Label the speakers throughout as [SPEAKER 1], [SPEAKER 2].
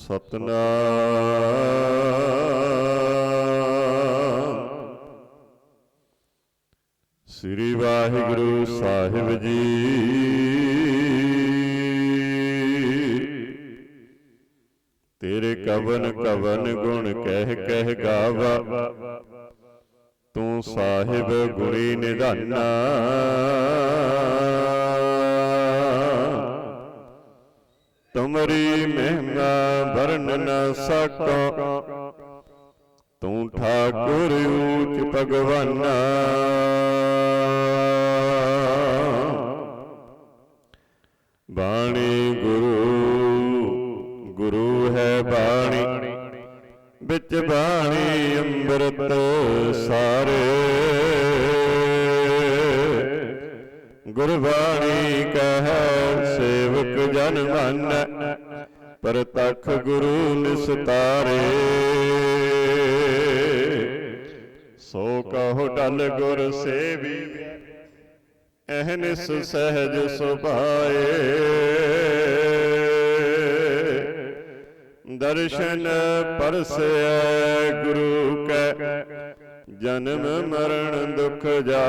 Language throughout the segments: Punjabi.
[SPEAKER 1] ਸਤਨਾਮ। ਸ੍ਰੀ ਵਾਹਿਗੁਰੂ ਸਾਹਿਬ ਜੀ। ਤੇਰੇ ਕਵਨ ਕਵਨ ਗੁਣ ਕਹਿ ਕਹਿ ਗਾਵਾ। ਤੂੰ ਸਾਹਿਬ ਗੁਰੀ ਨਿਧਾਨਾ। ਤੁਮਰੀ ਮਹਿਮਾ ਵਰਨ ਨ ਸਕੋ। ਤੂੰ ਠਾਕੁਰ ਊਚ ਭਗਵਾਨਾ। ਬਾਣੀ ਗੁਰੂ ਗੁਰੂ ਹੈ ਬਾਣੀ। ਵਿੱਚ ਬਾਣੀ ਅੰਮ੍ਰਿਤ ਸਾਰੇ। ਗੁਰਬਾਣੀ ਕਹੈ ਸੇਵਕ ਜਨ ਮਨ। ਪ੍ਰਤਖ ਗੁਰੂ ਨਿਸਤਾਰੇ। ਸੋ ਕਹੋ ਡਲ ਗੁਰ ਸੇਵੀ ਅਹਨਿਸ ਸਹਿਜ ਸੁਭਾਏ। ਦਰਸ਼ਨ ਪਰਸੈ ਗੁਰੂ ਕੈ, ਜਨਮ ਮਰਨ ਦੁਖ ਜਾਏ।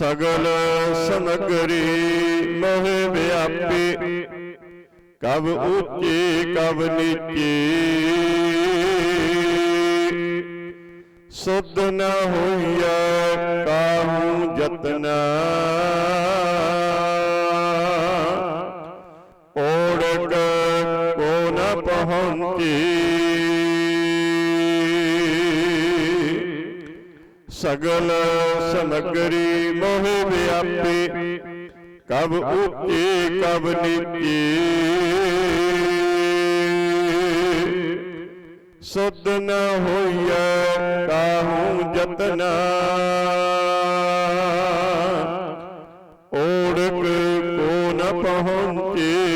[SPEAKER 1] ਸਗਲ ਸਮਗਰੀ ਮੋਹ ਵਿਆਪੀ। ਕਬ ਉੱਚੀ ਕਬ ਨੀਚੀ। ਸੁਧ ਨ ਹੋਈਐ, ਕਾਹੂ ਜਤਨਾ ਓੜਕ ਕੋ ਨ ਪਹੁੰਚੀ। ਸਗਲ ਸਮਗਰੀ ਮੋਹ ਵਿਆਪੀ, ਕਬ ਉੱਚੀ, ਕਬ ਨੀਚੀ। ਸੁਧ ਨ ਹੋਈਐ ਕਾਹੂ ਜਤਨਾ ਓੜਕ ਕੋ ਨ ਪਹੁੰਚੀ।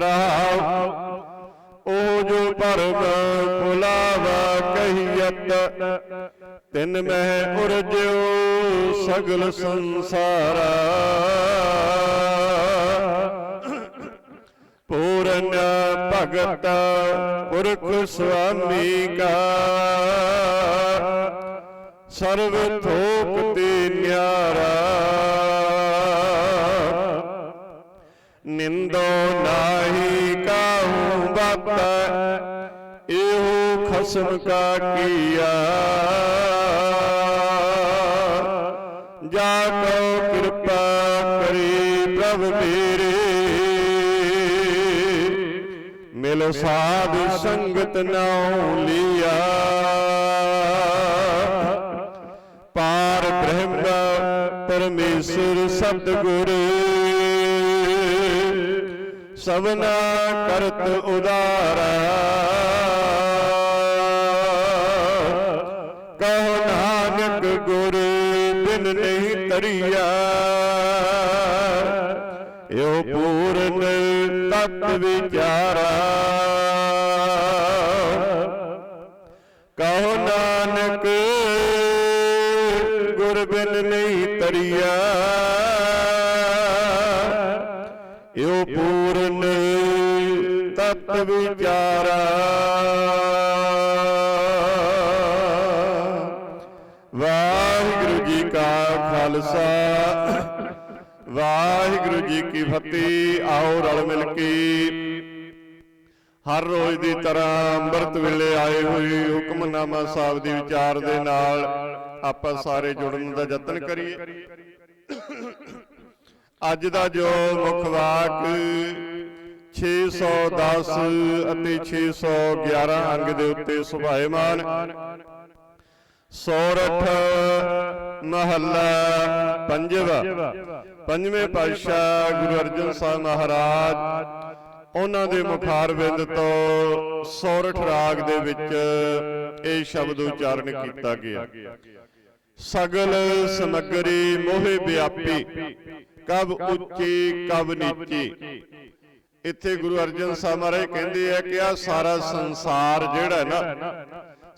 [SPEAKER 1] ਰਹਾਉ ਉਹ ਜੋ ਪਰਮ ਭੁਲਾਵਾ ਕਹੀਅਤ ਤਿਨ ਮਹਿ ਉਰਜਿਓ ਸਗਲ ਸੰਸਾਰਾ। ਪੂਰਨ ਭਗਤ ਪੁਰਖ ਸੁਆਮੀ ਕਾ। ਸਰਬ ਥੋਕ ਤੇ ਨਿਆਰਾ। ਨਿੰਦੋ ਇਹੋ ਖਸਮ ਕਾ ਕੀਆ ਜਾ ਕੋ ਕਿਰਪਾ ਕਰੀ ਪ੍ਰਭ ਮੇਰੇ। ਮਿਲ ਸਾਧ ਸੰਗਤ ਨਾਉ ਲਿਆ। ਪਾਰ ਬ੍ਰਹਮ ਪਰਮੇਸ਼ਰ ਸਤਿਗੁਰ। ਸਭਨਾ ਕਰਤ ਉਦਾਰਾ। ਬਿਨ ਨਹੀਂ ਤਰੀਆ। ਇਹੋ ਪੂਰਨ ਤਤ ਵਿਚਾਰਾ। ਕਹੋ ਨਾਨਕ, ਗੁਰ ਬਿਨ ਨਹੀਂ ਤਰੀਆ। ਇਹੋ ਪੂਰਨ ਤਤ ਵਿਚਾਰਾ। ਜੀ ਕੀ ਫਤਿਹ, ਆਓ ਰਲ ਮਿਲ ਕੇ। ਹਰ ਰੋਜ਼ ਦੀ ਤਰ੍ਹਾਂ ਅੰਮ੍ਰਿਤ ਵੇਲੇ ਆਏ ਹੋਏ ਹੁਕਮਨਾਮਾ ਸਾਹਿਬ ਦੀ ਵਿਚਾਰ ਦੇ ਨਾਲ ਆਪਾਂ ਸਾਰੇ ਜੁੜਨ ਦਾ ਯਤਨ ਕਰੀਏ। ਅੱਜ ਦਾ ਜੋ ਮੁੱਖ ਵਾਕ 610 ਅਤੇ 611 ਅੰਗ ਦੇ ਉੱਤੇ ਸੁਭਾਏਮਾਨ ਸੋਰਠ ਮਹੱਲਾ ਪੰਜਵਾ। ਪੰਜਵੇਂ ਪਾਤਸ਼ਾਹ ਗੁਰੂ ਅਰਜਨ ਸਾਹਿਬ ਮਹਾਰਾਜ ਉਹਨਾਂ ਦੇ ਮੁਖਾਰਬਿੰਦ ਤੋਂ ਸੋਰਠ ਰਾਗ ਦੇ ਵਿੱਚ ਇਹ ਸ਼ਬਦ ਉਚਾਰਨ ਕੀਤਾ ਗਿਆ। ਸਗਲ ਸਮਗਰੀ ਮੋਹਿ ਵਿਆਪੀ ਕਬ ਉੱਚੀ ਕਬ ਨੀਚੀ। ਇੱਥੇ ਗੁਰੂ ਅਰਜਨ ਸਾਹਿਬ ਮਹਾਰਾਜ ਕਹਿੰਦੇ ਆ ਕਿ ਆ ਸਾਰਾ ਸੰਸਾਰ ਜਿਹੜਾ ਨਾ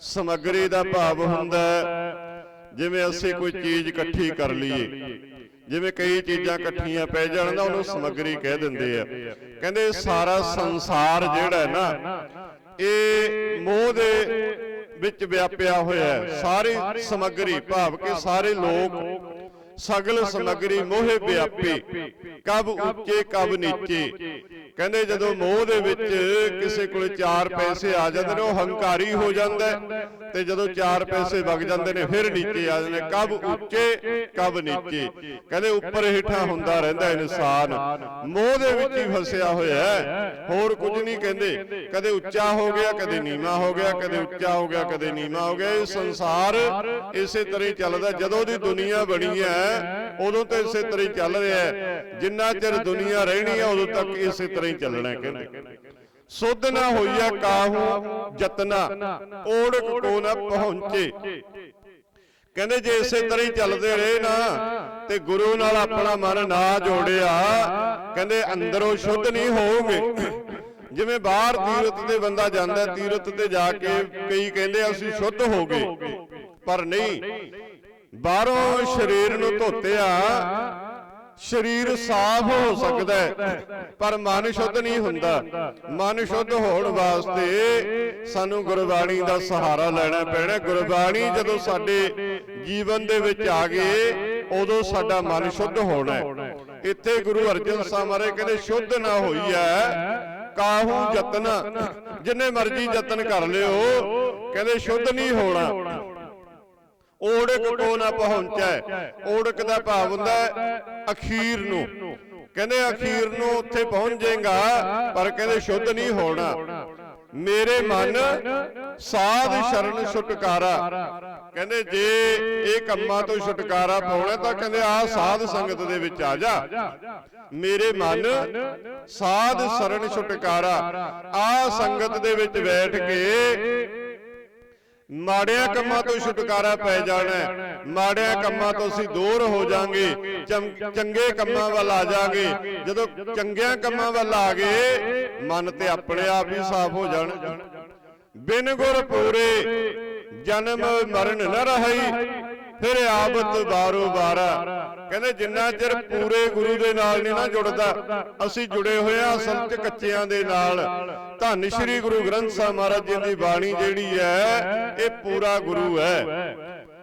[SPEAKER 1] ਸਮਗਰੀ ਦਾ ਭਾਵ ਹੁੰਦਾ ਜਿਵੇਂ ਅਸੀਂ ਕੋਈ ਚੀਜ਼ ਇਕੱਠੀ ਕਰ ਲਈਏ। ਜਿਵੇਂ ਕਈ ਚੀਜ਼ਾਂ ਇਕੱਠੀਆਂ ਪੈ ਜਾਣ ਤਾਂ ਉਹਨੂੰ ਸਮਗਰੀ ਕਹਿ ਦਿੰਦੇ ਆ। ਕਹਿੰਦੇ ਸਾਰਾ ਸੰਸਾਰ ਜਿਹੜਾ ਨਾ ਇਹ ਮੋਹ ਦੇ ਵਿੱਚ ਵਿਆਪਿਆ ਹੋਇਆ ਹੈ। ਸਾਰੀ ਸਮਗਰੀ ਭਾਵ ਕਿ ਸਾਰੇ ਲੋਕ ਸਗਲ ਸਮਗਰੀ ਮੋਹਿ ਵਿਆਪੀ ਕਬ ਉੱਚੇ ਕਬ ਨੀਚੇ। ਕਹਿੰਦੇ ਜਦੋਂ ਮੋਹ ਦੇ ਵਿੱਚ ਕਿਸੇ ਕੋਲ ਚਾਰ ਪੈਸੇ ਆ ਜਾਂਦੇ ਨੇ ਉਹ ਹੰਕਾਰੀ ਹੋ ਜਾਂਦਾ ਤੇ ਜਦੋਂ ਚਾਰ ਪੈਸੇ ਵਗ ਜਾਂਦੇ ਨੇ ਫਿਰ ਨੀਚੇ ਆ ਜਾਂਦੇ ਕਬ ਉੱਚੇ ਕਬ ਨੀਚੇ। ਕਹਿੰਦੇ ਉੱਪਰ ਹੇਠਾਂ ਹੁੰਦਾ ਰਹਿੰਦਾ ਇਨਸਾਨ। ਮੋਹ ਦੇ ਵਿੱਚ ਹੀ ਫਸਿਆ ਹੋਇਆ ਹੋਰ ਕੁਝ ਨਹੀਂ ਕਹਿੰਦੇ। ਕਦੇ ਉੱਚਾ ਹੋ ਗਿਆ ਕਦੇ ਨੀਵਾ ਹੋ ਗਿਆ ਕਦੇ ਉੱਚਾ ਹੋ ਗਿਆ ਕਦੇ ਨੀਵਾ ਹੋ ਗਿਆ। ਇਹ ਸੰਸਾਰ ਇਸੇ ਤਰ੍ਹਾਂ ਹੀ ਚੱਲਦਾ ਜਦੋਂ ਦੀ ਦੁਨੀਆ ਬਣੀ ਹੈ ਉਦੋਂ ਤੋਂ ਇਸੇ ਤਰ੍ਹਾਂ ਹੀ ਚੱਲ ਰਿਹਾ ਹੈ। ਜਿੰਨਾ ਚਿਰ ਦੁਨੀਆ ਰਹਿਣੀ ਹੈ ਉਦੋਂ ਤੱਕ ਇਸੇ ਤਰ੍ਹਾਂ ਹੀ ਚੱਲਣਾ ਕਹਿੰਦੇ। ਸੁਧ ਨਾ ਹੋਈਆ ਕਾਹੂ ਜਤਨਾ ਓੜਕ ਕੋ ਨਾ ਪਹੁੰਚੇ। ਕਹਿੰਦੇ ਜੇ ਇਸੇ ਤਰ੍ਹਾਂ ਹੀ ਚੱਲਦੇ ਰਹੇ ਨਾ ਤੇ ਗੁਰੂ ਨਾਲ ਆਪਣਾ ਮਨ ਨਾ ਜੋੜਿਆ ਕਹਿੰਦੇ ਅੰਦਰੋਂ ਸ਼ੁੱਧ ਨਹੀਂ ਹੋਵੋਗੇ। ਜਿਵੇਂ ਬਾਹਰ ਤੀਰਤ ਤੇ ਬੰਦਾ ਜਾਂਦਾ ਹੈ, ਤੀਰਤ ਤੇ ਜਾ ਕੇ ਕਈ ਕਹਿੰਦੇ ਅਸੀਂ ਸ਼ੁੱਧ ਹੋ ਗਏ ਪਰ ਨਹੀਂ ਬਾਹਰੋਂ ਸਰੀਰ ਨੂੰ ਧੋਤਿਆ ਸਰੀਰ ਸਾਫ਼ ਹੋ ਸਕਦਾ ਹੈ। ਪਰ ਮਨ ਸ਼ੁੱਧ ਨਹੀਂ ਹੁੰਦਾ। ਮਨ ਸ਼ੁੱਧ ਹੋਣ ਵਾਸਤੇ ਸਾਨੂੰ ਗੁਰਬਾਣੀ ਦਾ ਸਹਾਰਾ ਲੈਣਾ ਪੈਣਾ। ਗੁਰਬਾਣੀ ਜਦੋਂ ਸਾਡੇ ਜੀਵਨ ਦੇ ਵਿੱਚ ਆ ਗਏ ਉਦੋਂ ਸਾਡਾ ਮਨ ਸ਼ੁੱਧ ਹੋਣਾ ਹੈ। ਇੱਥੇ ਗੁਰੂ ਅਰਜਨ ਸਾਹਿਬ ਮਹਾਰਾਜ ਕਹਿੰਦੇ ਸ਼ੁੱਧ ਨਾ ਹੋਈ ਹੈ। ਕਾਹੂ ਯਤਨ ਜਿੰਨੇ ਮਰਜ਼ੀ ਯਤਨ ਕਰ ਲਿਓ ਕਹਿੰਦੇ ਸ਼ੁੱਧ ਨਹੀਂ ਹੋਣਾ। ਓੜਕ ਕੋ ਨਾ ਪਹੁੰਚੈ। ਓੜਕ ਦਾ ਭਾਵ ਹੁੰਦਾ ਹੈ ਅਖੀਰ ਨੂੰ। ਕਹਿੰਦੇ ਅਖੀਰ ਨੂੰ ਉੱਥੇ ਪਹੁੰਚ ਜਾਏਗਾ ਪਰ ਕਹਿੰਦੇ ਸ਼ੁੱਧ ਨਹੀਂ ਹੋਣਾ। ਮੇਰੇ ਮਨ ਸਾਧ ਸ਼ਰਨ ਛੁਟਕਾਰਾ। ਕਹਿੰਦੇ ਜੇ ਇਹ ਕੰਮਾਂ ਤੋਂ ਛੁਟਕਾਰਾ ਪਾਉਣਾ ਤਾਂ ਕਹਿੰਦੇ ਆ ਸਾਧ ਸੰਗਤ ਦੇ ਵਿੱਚ ਆ ਜਾ। ਮੇਰੇ ਮਨ ਸਾਧ ਸ਼ਰਨ ਛੁਟਕਾਰਾ। ਆ ਸੰਗਤ ਦੇ ਵਿੱਚ ਬੈਠ ਕੇ ਮਾੜਿਆਂ ਕੰਮਾਂ ਤੋਂ ਛੁਟਕਾਰਾ ਪੈ ਜਾਣਾ ਹੈ। ਮਾੜਿਆਂ ਕੰਮਾਂ ਤੋਂ ਅਸੀਂ ਦੂਰ ਹੋ ਜਾਾਂਗੇ ਚੰਗੇ ਕੰਮਾਂ ਵੱਲ ਆ ਜਾਾਂਗੇ ਜਦੋਂ ਚੰਗਿਆਂ ਕੰਮਾਂ ਵੱਲ ਆ ਗਏ ਮਨ ਤੇ ਆਪਣੇ ਆਪ ਹੀ ਸਾਫ਼ ਹੋ ਜਾਣ। ਬਿਨ ਗੁਰ ਪੂਰੇ ਜਨਮ ਮਰਨ ਨ ਰਹੀ ਫਿਰ ਆਬਤ ਬਾਰੋ ਬਾਰਾ ਕਹਿੰਦੇ ਜਿੰਨਾ ਚਿਰ ਪੂਰੇ ਗੁਰੂ ਦੇ ਨਾਲ ਨਹੀਂ ਨਾ ਜੁੜਦਾ, ਅਸੀਂ ਜੁੜੇ ਹੋਏ ਆ ਅਸਲ ਕੱਚਿਆਂ ਦੇ ਨਾਲ। ਧੰਨ ਸ਼੍ਰੀ ਗੁਰੂ ਗ੍ਰੰਥ ਸਾਹਿਬ ਮਹਾਰਾਜ ਜੀ ਦੀ ਬਾਣੀ ਜਿਹੜੀ ਹੈ, ਇਹ ਪੂਰਾ ਗੁਰੂ ਹੈ।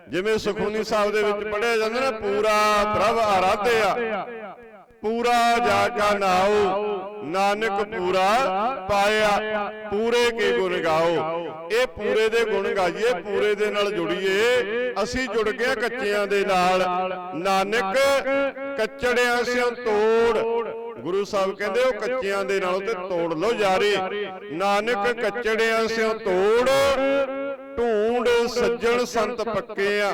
[SPEAKER 1] ਜਿਵੇਂ ਸੁਖਮਨੀ ਸਾਹਿਬ ਦੇ ਵਿੱਚ ਪੜਿਆ ਜਾਂਦਾ ਨਾ, ਪੂਰਾ ਪ੍ਰਭ ਆਰਾਧਿਆ। ਪੂਰਾ ਜਾ ਕਾ ਨਾਉ। ਨਾਨਕ ਪੂਰਾ ਪਾਇਆ। ਪੂਰੇ ਕੇ ਗੁਣ ਗਾਓ। ਇਹ ਪੂਰੇ ਦੇ ਗੁਣ ਗਾਈਏ, ਪੂਰੇ ਦੇ ਨਾਲ ਜੁੜੀਏ। ਅਸੀਂ ਜੁੜ ਗਏ ਕੱਚਿਆਂ ਦੇ ਨਾਲ। ਨਾਨਕ ਕੱਚੜਿਆਂ ਸਿਓ ਤੋੜ। ਗੁਰੂ ਸਾਹਿਬ ਕਹਿੰਦੇ, ਉਹ ਕੱਚਿਆਂ ਦੇ ਨਾਲੋਂ ਤੇ ਤੋੜ ਲਓ ਯਾਰੀ। ਨਾਨਕ ਕੱਚੜਿਆਂ ਸਿਓ ਤੋੜ। ਢੂੰਡ ਸੱਜਣ ਸੰਤ ਪੱਕੇ ਆ।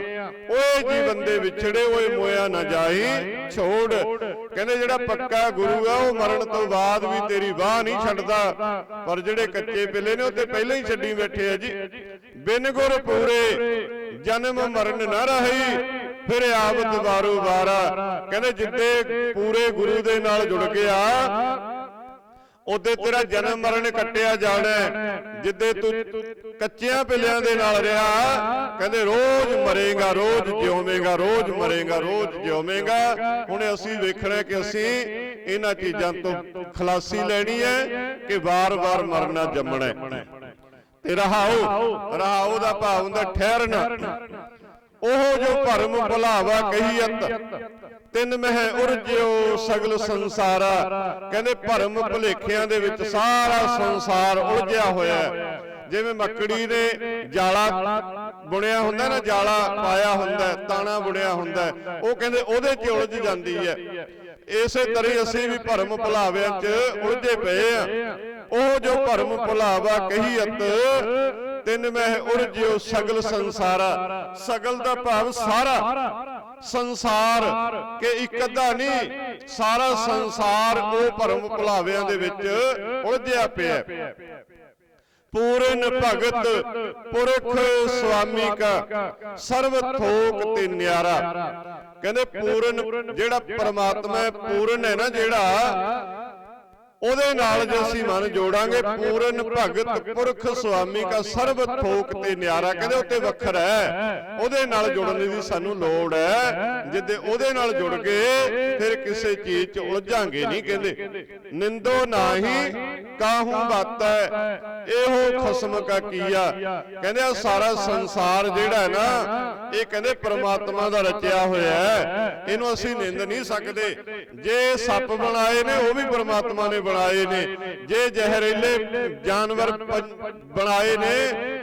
[SPEAKER 1] ਓਏ ਜੀ ਬੰਦੇ ਵਿਛੜੇ ਓਏ ਮੋਇਆ ਨਾ ਜਾਈ ਛੋੜ। ਕਹਿੰਦੇ ਜਿਹੜਾ ਪੱਕਾ ਗੁਰੂ ਆ ਉਹ ਮਰਨ ਤੋਂ ਬਾਅਦ ਵੀ ਤੇਰੀ ਬਾਹ ਨਹੀਂ ਛੱਡਦਾ। ਪਰ ਜਿਹੜੇ ਕੱਚੇ ਪਿੱਲੇ ਨੇ ਉਹ ਤੇ ਪਹਿਲਾਂ ਹੀ ਛੱਡੀ ਬੈਠੇ ਆ ਜੀ। ਬਿਨ ਗੁਰ ਪੂਰੇ ਜਨਮ ਮਰਨ ਨਾ ਰਹੀ ਫਿਰ ਆਵਤ ਵਾਰੋ ਵਾਰਾ ਕਹਿੰਦੇ ਜਿੱਦੇ ਪੂਰੇ ਗੁਰੂ ਦੇ ਨਾਲ ਜੁੜ ਗਿਆ ਉਹਦੇ ਤੇਰਾ ਜਨਮ ਮਰਨ ਕੱਟਿਆ ਜਾਣਾ। ਜਿੱਦੇ ਤੂੰ ਕੱਚਿਆਂ ਪਿੱਲਿਆਂ ਦੇ ਨਾਲ ਰਿਹਾ ਕਹਿੰਦੇ ਰੋਜ਼ ਮਰੇਗਾ ਰੋਜ਼ ਜਿਉਵੇਂਗਾ ਰੋਜ਼ ਮਰੇਗਾ ਰੋਜ਼ ਜਿਉਵੇਂਗਾ। ਹੁਣ ਅਸੀਂ ਵੇਖਣਾ ਕਿ ਅਸੀਂ ਇਹਨਾਂ ਚੀਜ਼ਾਂ ਤੋਂ ਖਲਾਸੀ ਲੈਣੀ ਹੈ ਕਿ ਵਾਰ-ਵਾਰ ਮਰਨਾ ਜੰਮਣਾ ਹੈ। ਤੇ ਰਹਾਓ ਰਹਾਓ ਦਾ ਭਾਵ ਹੁੰਦਾ ਠਹਿਰਨਾ। ਉਹ ਜੋ ਭਰਮ ਭੁਲਾਵਾ ਕਹੀਅਤ ਤਿੰਨ ਮਹਿ ਉਰਜਿਓ ਸਗਲ ਸੰਸਾਰਾ। ਕਹਿੰਦੇ ਭਰਮ ਭੁਲੇਖਿਆਂ ਦੇ ਵਿੱਚ ਸਾਰਾ ਸੰਸਾਰ ਉਲਝਿਆ ਹੋਇਆ। ਹੈ ਜਿਵੇਂ ਮੱਕੜੀ ਨੇ ਜਾਲਾ ਬੁਣਿਆ ਹੁੰਦਾ ਨਾ ਜਾਲਾ ਪਾਇਆ ਹੁੰਦਾ ਤਾਣਾ ਬੁਣਿਆ ਹੁੰਦਾ। ਉਹ ਕਹਿੰਦੇ ਉਹਦੇ 'ਚ ਉਲਝ ਜਾਂਦੀ ਹੈ। ਇਸੇ ਤਰ੍ਹਾਂ ਅਸੀਂ ਵੀ ਭਰਮ ਭੁਲਾਵਿਆਂ 'ਚ ਉਲਝੇ ਪਏ ਆ। ਉਹ ਜੋ ਭਰਮ ਭੁਲਾਵਾ ਕਹੀਅਤ ਤਿੰਨ ਮਹਿ ਉਰਜਿਓ ਸਗਲ ਸੰਸਾਰਾ। ਸਗਲ ਦਾ ਭਾਵ ਸਾਰਾ। ਸੰਸਾਰ ਕਿ ਇੱਕ ਅੱਧਾ ਨਹੀਂ, ਸਾਰਾ ਸੰਸਾਰ ਉਹ ਭਰਮ ਭੁਲਾਵਿਆਂ ਦੇ ਵਿੱਚ ਉਲਝਿਆ ਪਿਆ ਪੂਰਨ ਭਗਤ ਪੁਰਖ ਸੁਆਮੀ ਕਾ ਸਰਬ ਥੋਕ ਤੇ ਨਿਆਰਾ। ਕਹਿੰਦੇ ਪੂਰਨ ਜਿਹੜਾ ਪਰਮਾਤਮਾ ਹੈ, ਪੂਰਨ ਹੈ ਨਾ ਜਿਹੜਾ ਉਹਦੇ ਨਾਲ ਜੇ ਅਸੀਂ ਮਨ ਜੋੜਾਂਗੇ ਪੂਰਨ ਭਗਤ ਪੁਰਖ ਸੁਆਮੀ ਕਾ ਸਰਬ ਥੋਕ ਤੇ ਨਿਆਰਾ ਕਹਿੰਦੇ ਉੱਤੇ ਵੱਖਰਾ ਹੈ? ਉਹਦੇ ਨਾਲ ਜੁੜਨ ਦੀ ਸਾਨੂੰ ਲੋੜ ਹੈ। ਜਿੱਦੇ ਉਹਦੇ ਨਾਲ ਜੁੜ ਗਏ ਫਿਰ ਕਿਸੇ ਚੀਜ਼ 'ਚ ਉਲਝਾਂਗੇ ਨਹੀਂ ਕਹਿੰਦੇ ਨਿੰਦੋ ਨਾਹੀ ਕਾਹੂ ਬਾਤੈ ਇਹੋ ਖਸਮ ਕਾ ਕੀਆ। ਕਹਿੰਦੇ ਆ ਸਾਰਾ ਸੰਸਾਰ ਜਿਹੜਾ ਹੈ ਨਾ ਇਹ ਕਹਿੰਦੇ ਪ੍ਰਮਾਤਮਾ ਦਾ ਰਚਿਆ ਹੋਇਆ ਹੈ। ਇਹਨੂੰ ਅਸੀਂ ਨਿੰਦ ਨਹੀਂ ਸਕਦੇ। ਜੇ ਸੱਪ ਬਣਾਏ ਨੇ ਉਹ ਵੀ ਪ੍ਰਮਾਤਮਾ ਨੇ ਬਣਾਏ ਨੇ। ਜੇ ਜ਼ਹਿਰੀਲੇ ਜਾਨਵਰ ਬਣਾਏ ਨੇ,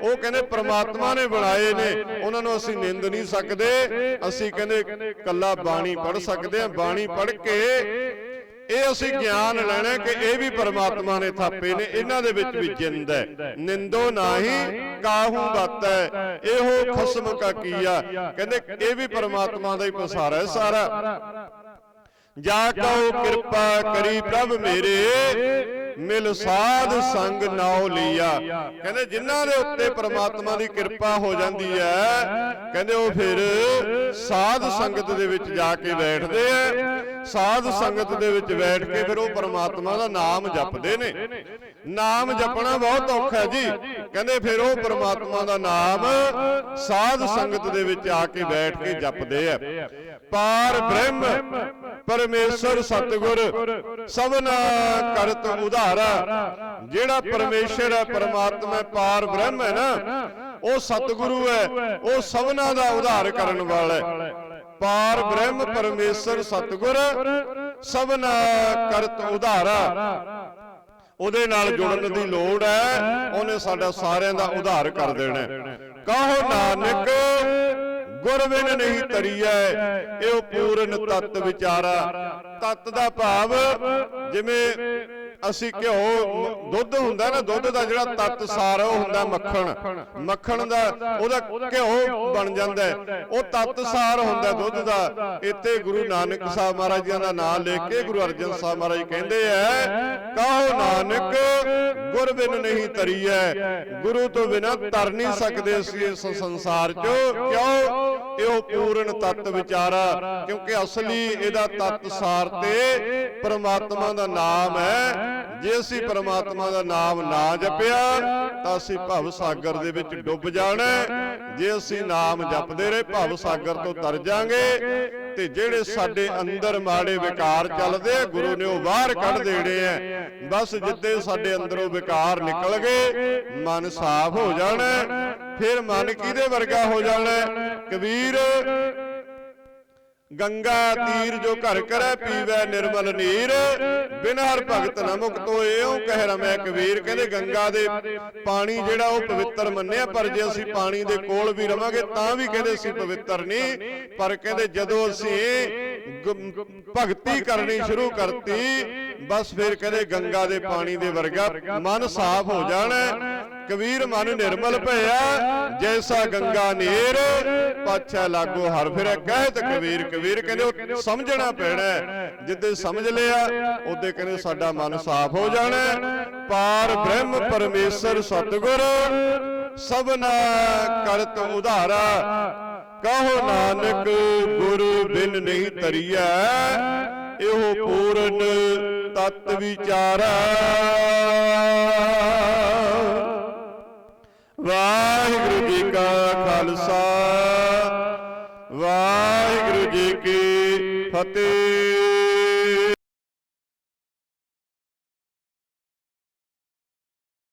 [SPEAKER 1] ਉਹ ਕਹਿੰਦੇ ਪ੍ਰਮਾਤਮਾ ਨੇ ਬਣਾਏ ਨੇ। ਉਹਨਾਂ ਨੂੰ ਅਸੀਂ ਨਿੰਦ ਨਹੀਂ ਸਕਦੇ। ਅਸੀਂ ਕਹਿੰਦੇ ਕੱਲਾ ਬਾਣੀ ਪੜ ਸਕਦੇ ਹਾਂ। ਬਾਣੀ ਪੜ ਕੇ ਇਹ ਅਸੀਂ ਗਿਆਨ ਲੈਣਾ ਕਿ ਇਹ ਵੀ ਪਰਮਾਤਮਾ ਨੇ ਥਾਪੇ ਨੇ। ਇਹਨਾਂ ਦੇ ਵਿੱਚ ਵੀ ਜਿੰਦ ਹੈ। ਨਿੰਦੋ ਨਾਹੀ ਕਾਹੂ ਬਾਤੈ ਇਹੋ ਖਸਮ ਕਾ ਕੀਆ। ਕਹਿੰਦੇ ਇਹ ਵੀ ਪਰਮਾਤਮਾ ਦਾ ਹੀ ਪਸਾਰਾ ਹੈ ਸਾਰਾ। ਜਾ ਕਉ ਕਿਰਪਾ ਕਰੀ ਪ੍ਰਭ ਮੇਰੇ। ਮਿਲ ਸਾਧ ਸੰਗ ਨਾਉ ਲੀਆ। ਕਹਿੰਦੇ ਜਿਨ੍ਹਾਂ ਦੇ ਉੱਤੇ ਪ੍ਰਮਾਤਮਾ ਦੀ ਕਿਰਪਾ ਹੋ ਜਾਂਦੀ ਹੈ ਕਹਿੰਦੇ ਉਹ ਫਿਰ ਸਾਧ ਸੰਗਤ ਦੇ ਵਿੱਚ ਜਾ ਕੇ ਬੈਠਦੇ ਆ। ਸਾਧ ਸੰਗਤ ਦੇ ਵਿੱਚ ਬੈਠ ਕੇ ਫਿਰ ਉਹ ਪ੍ਰਮਾਤਮਾ ਦਾ ਨਾਮ ਜਪਦੇ ਨੇ। ਨਾਮ ਜਪਣਾ ਬਹੁਤ ਔਖਾ ਹੈ ਜੀ। ਕਹਿੰਦੇ ਫਿਰ ਉਹ ਪ੍ਰਮਾਤਮਾ ਦਾ ਨਾਮ ਸਾਧ ਸੰਗਤ ਦੇ ਵਿੱਚ ਆ ਕੇ ਬੈਠ ਕੇ ਜਪਦੇ ਆ। ਪਾਰ ਬ੍ਰਹਮ ਪਰਮੇਸ਼ਰ ਸਤਿਗੁਰ ਸਭਨਾ ਕਰਤ ਉਧਾਰਾ। ਜਿਹੜਾ ਪਰਮੇਸ਼ਰ ਹੈ ਪਰਮਾਤਮਾ ਪਾਰ ਬ੍ਰਹਮ ਹੈ ਨਾ, ਉਹ ਸਤਿਗੁਰੂ ਹੈ, ਉਹ ਸਭਨਾ ਦਾ ਉਧਾਰ ਕਰਨ ਵਾਲਾ ਹੈ। ਪਾਰ ਬ੍ਰਹਮ ਪਰਮੇਸ਼ਰ ਸਤਿਗੁਰ ਸਭਨਾ ਕਰਤ ਉਧਾਰਾ। ਉਹਦੇ ਨਾਲ ਜੁੜਨ ਦੀ ਲੋੜ ਹੈ, ਉਹਨੇ ਸਾਡਾ ਸਾਰਿਆਂ ਦਾ ਉਧਾਰ ਕਰ ਦੇਣਾ ਹੈ। ਕਹੋ ਨਾਨਕ ਗੁਰਵਿਨ ਨਹੀਂ ਤਰੀਐ। ਇਹ ਪੂਰਨ ਤਤ ਵਿਚਾਰਾ। ਤਤ ਦਾ ਭਾਵ ਜਿਵੇਂ ਅਸੀਂ ਘਿਓ, ਦੁੱਧ ਹੁੰਦਾ ਨਾ, ਦੁੱਧ ਦਾ ਜਿਹੜਾ ਤੱਤ ਸਾਰ ਉਹ ਹੁੰਦਾ ਮੱਖਣ। ਮੱਖਣ ਦਾ ਉਹਦਾ ਘਿਓ ਬਣ ਜਾਂਦਾ ਉਹ ਤੱਤ ਸਾਰ ਹੁੰਦਾ ਦੁੱਧ ਦਾ। ਇੱਥੇ ਗੁਰੂ ਨਾਨਕ ਸਾਹਿਬ ਮਹਾਰਾਜ ਜੀ ਦਾ ਨਾਮ ਲੈ ਕੇ ਗੁਰੂ ਅਰਜਨ ਸਾਹਿਬ ਮਹਾਰਾਜ ਕਹਿੰਦੇ ਐ ਕਹੋ ਨਾਨਕ ਗੁਰ ਬਿਨ ਨਹੀਂ ਤਰੀਐ ਗੁਰੂ ਤੋਂ ਬਿਨਾ ਤਰ ਨਹੀਂ ਸਕਦੇ ਅਸੀਂ ਇਸ ਸੰਸਾਰ 'ਚ। ਕਿਉਂ? ਇਹੋ ਪੂਰਨ ਤਤ ਵਿਚਾਰਾ। ਕਿਉਂਕਿ ਅਸਲੀ ਇਹਦਾ ਤਤ ਸਾਰ ਤੇ ਪਰਮਾਤਮਾ ਦਾ ਨਾਮ ਹੈ। ਜੇ ਅਸੀਂ ਪਰਮਾਤਮਾ ਦਾ ਨਾਮ ਨਾ ਜਪਿਆ, ਤਾਂ ਅਸੀਂ ਭਵ ਸਾਗਰ ਦੇ ਵਿੱਚ ਡੁੱਬ ਜਾਣਾ ਜੇ ਅਸੀਂ ਨਾਮ ਜਪਦੇ ਰਹੇ, ਭਵ ਸਾਗਰ ਤੋਂ ਤਰ ਜਾਾਂਗੇ। ਤੇ ਜਿਹੜੇ ਸਾਡੇ ਅੰਦਰ ਮਾੜੇ ਵਿਕਾਰ ਚੱਲਦੇ ਆ, ਗੁਰੂ ਨੇ ਉਹ ਬਾਹਰ ਕੱਢ ਦੇਣੇ ਆ। ਬਸ ਜਿੱਦੇ ਸਾਡੇ ਅੰਦਰੋਂ ਵਿਕਾਰ ਨਿਕਲ ਗਏ, ਮਨ ਸਾਫ਼ ਹੋ ਜਾਣਾ ਹੈ। ਫਿਰ ਮਨ ਕਿਹਦੇ ਵਰਗਾ ਹੋ ਜਾਣਾ ਕਬੀਰ ਗੰਗਾ ਤੀਰ ਜੋ ਘਰ ਕਰੈ ਪੀਵੈ ਨਿਰਮਲ ਨੀਰ। ਬਿਨ ਹਰ ਭਗਤ ਨ ਮੁਕਤ ਹੋਏ ਇਉ ਕਹਿ ਰਮੈ ਕਬੀਰ ਕਹਿੰਦੇ ਗੰਗਾ ਦੇ ਪਾਣੀ ਜਿਹੜਾ ਉਹ ਪਵਿੱਤਰ ਮੰਨਿਆ ਪਰ ਜੇ ਅਸੀਂ ਪਾਣੀ ਦੇ ਕੋਲ ਵੀ ਰਵਾਂਗੇ ਤਾਂ ਵੀ ਕਹਿੰਦੇ ਅਸੀਂ ਪਵਿੱਤਰ ਨਹੀਂ। ਪਰ ਕਹਿੰਦੇ ਜਦੋਂ ਅਸੀਂ ਭਗਤੀ ਕਰਨੀ ਸ਼ੁਰੂ ਕਰਤੀ ਬਸ ਫਿਰ ਕਹਿੰਦੇ ਗੰਗਾ ਦੇ ਪਾਣੀ ਦੇ ਵਰਗਾ ਮਨ ਸਾਫ਼ ਹੋ ਜਾਣਾ। ਕਬੀਰ ਮਨ ਨਿਰਮਲ ਭਇਆ। ਜੈਸਾ ਗੰਗਾ ਨੀਰ ਪਾਛਾ ਲਾਗੋ ਹਰ ਫਿਰੈ। ਕਹਿਤ ਕਬੀਰ ਕਬੀਰ ਕਹਿੰਦੇ ਉਹ ਸਮਝਣਾ ਪੈਣਾ। ਜਿੱਦੇ ਸਮਝ ਲਿਆ ਉਹਦੇ ਕਹਿੰਦੇ ਸਾਡਾ ਮਨ ਸਾਫ਼ ਹੋ ਜਾਣਾ। ਪਾਰ ਬ੍ਰਹਮ ਪਰਮੇਸ਼ਰ ਸਤਿਗੁਰ ਸਭਨਾ ਕਰਤ ਉਧਾਰਾ। ਕਹੋ ਨਾਨਕ ਗੁਰੂ ਬਿਨ ਨਹੀਂ ਤਰੀਐ ਇਹੋ ਪੂਰਨ ਤਤ ਵਿਚਾਰਾ। ਵਾਹਿਗੁਰੂ ਜੀ ਕਾ ਖਾਲਸਾ। ਵਾਹਿਗੁਰੂ ਜੀ ਕੀ ਫਤਿਹ।